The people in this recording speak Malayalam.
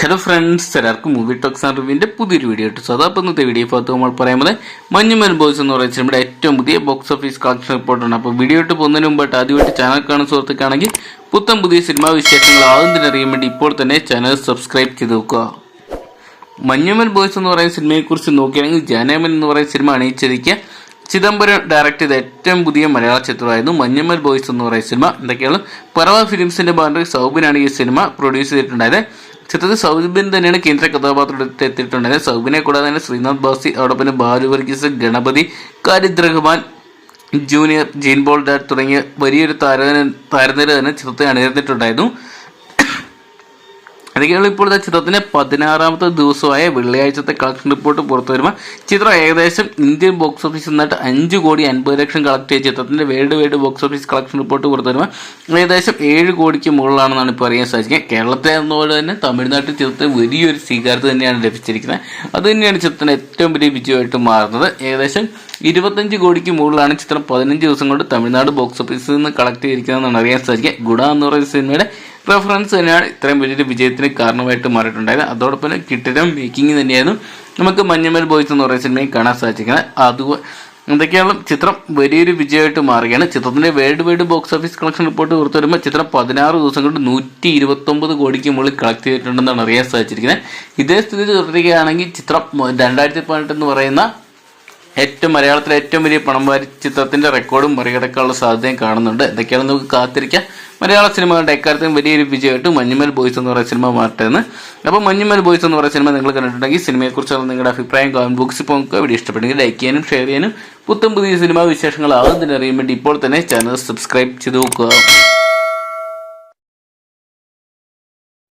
ഹലോ ഫ്രണ്ട്സ് എല്ലാവർക്കും മൂവി ടോക്സ് റിവ്യൂവിന്റെ പുതിയൊരു വീഡിയോ ഇട്ടു സോ അപ്പോൾ ഇന്നത്തെ വീഡിയോ ഭാഗത്ത് നമ്മൾ പറയുന്നത് മഞ്ഞുമൽ ബോയ്സ് എന്ന് പറയുന്ന നമ്മുടെ ഏറ്റവും പുതിയ ബോക്സ് ഓഫീസ് കളക്ഷൻ റിപ്പോർട്ടാണ് അപ്പോൾ വീഡിയോ ഇട്ട് പോകുന്നതിന് മുമ്പായിട്ട് ആദ്യമായിട്ട് ചാനൽ കാണുന്ന സുഹൃത്തുക്കാണെങ്കിൽ പുത്തൻ പുതിയ സിനിമാ വിശേഷങ്ങൾ ആദ്യം തന്നെ അറിയാൻ വേണ്ടി ഇപ്പോൾ തന്നെ ചാനൽ സബ്സ്ക്രൈബ് ചെയ്ത് നോക്കുക. മഞ്ഞുമൻ ബോയ്സ് എന്ന് പറയുന്ന സിനിമയെക്കുറിച്ച് നോക്കുകയാണെങ്കിൽ ജാനമൻ എന്ന് പറയുന്ന സിനിമ അണിയിച്ചിരിക്കുക ചിദംബരം ഡയറക്ട് ചെയ്ത ഏറ്റവും പുതിയ മലയാള ചിത്രമായിരുന്നു മഞ്ഞമ്മൽ ബോയ്സ് എന്ന് പറയുന്ന സിനിമ. എന്തൊക്കെയാണ്? പറവ ഫിലിംസിന്റെ ബാനറിൽ സൗബിനാണ് ഈ സിനിമ പ്രൊഡ്യൂസ് ചെയ്തിട്ടുണ്ടായത്. ചിത്രത്തിൽ സൗബിൻ തന്നെയാണ് കേന്ദ്ര കഥാപാത്രത്തിൽ എത്തിയിട്ടുണ്ടായത്. സൗബിനെ കൂടാതെ തന്നെ ശ്രീനാഥ് ബാസി അതോടൊപ്പം Balu Varghese Ganapathi Khalid Rahman junior Jean Paul dad തുടങ്ങിയ വലിയൊരു താര താരനിര തന്നെ ചിത്രത്തെ അണിനിരന്നിട്ടുണ്ടായിരുന്നു. അതൊക്കെയാണ് ഇപ്പോൾ ചിത്രത്തിന്റെ പതിനാറാമത്തെ ദിവസമായ വെള്ളിയാഴ്ചത്തെ കളക്ഷൻ റിപ്പോർട്ട് പുറത്തു വരുമ്പോൾ ചിത്രം ഏകദേശം ഇന്ത്യൻ ബോക്സ് ഓഫീസിൽ നിന്നിട്ട് അഞ്ച് കോടി അൻപത് ലക്ഷം കളക്ട് ചെയ്ത ചിത്രത്തിന്റെ world wide box office collection report പുറത്തു വരുമ്പോൾ ഏകദേശം ഏഴ് കോടിക്ക് മുകളിലാണെന്നാണ് ഇപ്പോൾ അറിയാൻ സാധിക്കുക കേരളത്തെ എന്നപോലെ തന്നെ തമിഴ്നാട്ടിൽ ചിത്രത്തിന് വലിയൊരു സ്വീകാര്യത തന്നെയാണ് ലഭിച്ചിരിക്കുന്നത്. അത് തന്നെയാണ് ചിത്രത്തിന് ഏറ്റവും വലിയ വിജയമായിട്ട് മാറുന്നത്. ഏകദേശം ഇരുപത്തഞ്ച് കോടിക്ക് മുകളിലാണ് ചിത്രം. പതിനഞ്ച് ദിവസം കൊണ്ട് തമിഴ്നാട് ബോക്സ് ഓഫീസിൽ നിന്ന് കളക്ട് ചെയ്തിരിക്കുന്നതെന്നാണ് അറിയാൻ സാധിക്കുക. ഗുഡ എന്ന് പറയുന്ന സിനിമയുടെ റെഫറൻസ് തന്നെയാണ് ഇത്രയും വലിയൊരു വിജയത്തിന് കാരണമായിട്ട് മാറിയിട്ടുണ്ടായത്. അതോടൊപ്പം കിട്ടിടം മേക്കിംഗ് തന്നെയായിരുന്നു നമുക്ക് മഞ്ഞമേൽ ബോയ്സ് എന്ന് പറയുന്ന സിനിമയും കാണാൻ സാധിക്കുന്നത് അതുപോലെ എന്തൊക്കെയാണ് ചിത്രം വലിയൊരു വിജയമായിട്ട് മാറുകയാണ്. ചിത്രത്തിന്റെ world wide box office collection report പുറത്തു വരുമ്പോൾ ചിത്രം പതിനാറ് ദിവസം കൊണ്ട് നൂറ്റി ഇരുപത്തൊമ്പത് കോടിക്ക് മുകളിൽ കളക്ട് ചെയ്തിട്ടുണ്ടെന്നാണ് അറിയാൻ സാധിച്ചിരിക്കുന്നത്. ഇതേ സ്ഥിതി തുടരുകയാണെങ്കിൽ ചിത്രം രണ്ടായിരത്തി പതിനെട്ട് എന്ന് പറയുന്ന ഏറ്റവും മലയാളത്തിലെ ഏറ്റവും വലിയ പണം വാരി ചിത്രത്തിന്റെ റെക്കോർഡും മറികടക്കാനുള്ള സാധ്യതയും കാണുന്നുണ്ട്. എന്തൊക്കെയാണ് നമുക്ക് കാത്തിരിക്കാം. മലയാള സിനിമകളുടെ എക്കാലത്തും വലിയൊരു വിജയമായിട്ട് മഞ്ഞുമൽ ബോയ്സ് എന്ന് പറയുന്ന സിനിമ മാറ്റുന്നത് അപ്പോൾ മഞ്ഞുമൽ ബോയ്സ് എന്ന് പറയുന്ന സിനിമ നിങ്ങൾ കണ്ടിട്ടുണ്ടെങ്കിൽ സിനിമയെക്കുറിച്ചുള്ള നിങ്ങളുടെ അഭിപ്രായം കമന്റ് ബോക്സിൽ പോകുക വീഡിയോ ഇഷ്ടപ്പെട്ടെങ്കിൽ ലൈക്ക് ചെയ്യാനും ഷെയർ ചെയ്യാനും. പുത്തം പുതിയ സിനിമാ വിശേഷങ്ങൾ ആകുന്നതിനറിയാൻ വേണ്ടി ഇപ്പോൾ തന്നെ ചാനൽ സബ്സ്ക്രൈബ് ചെയ്ത് നോക്കുക.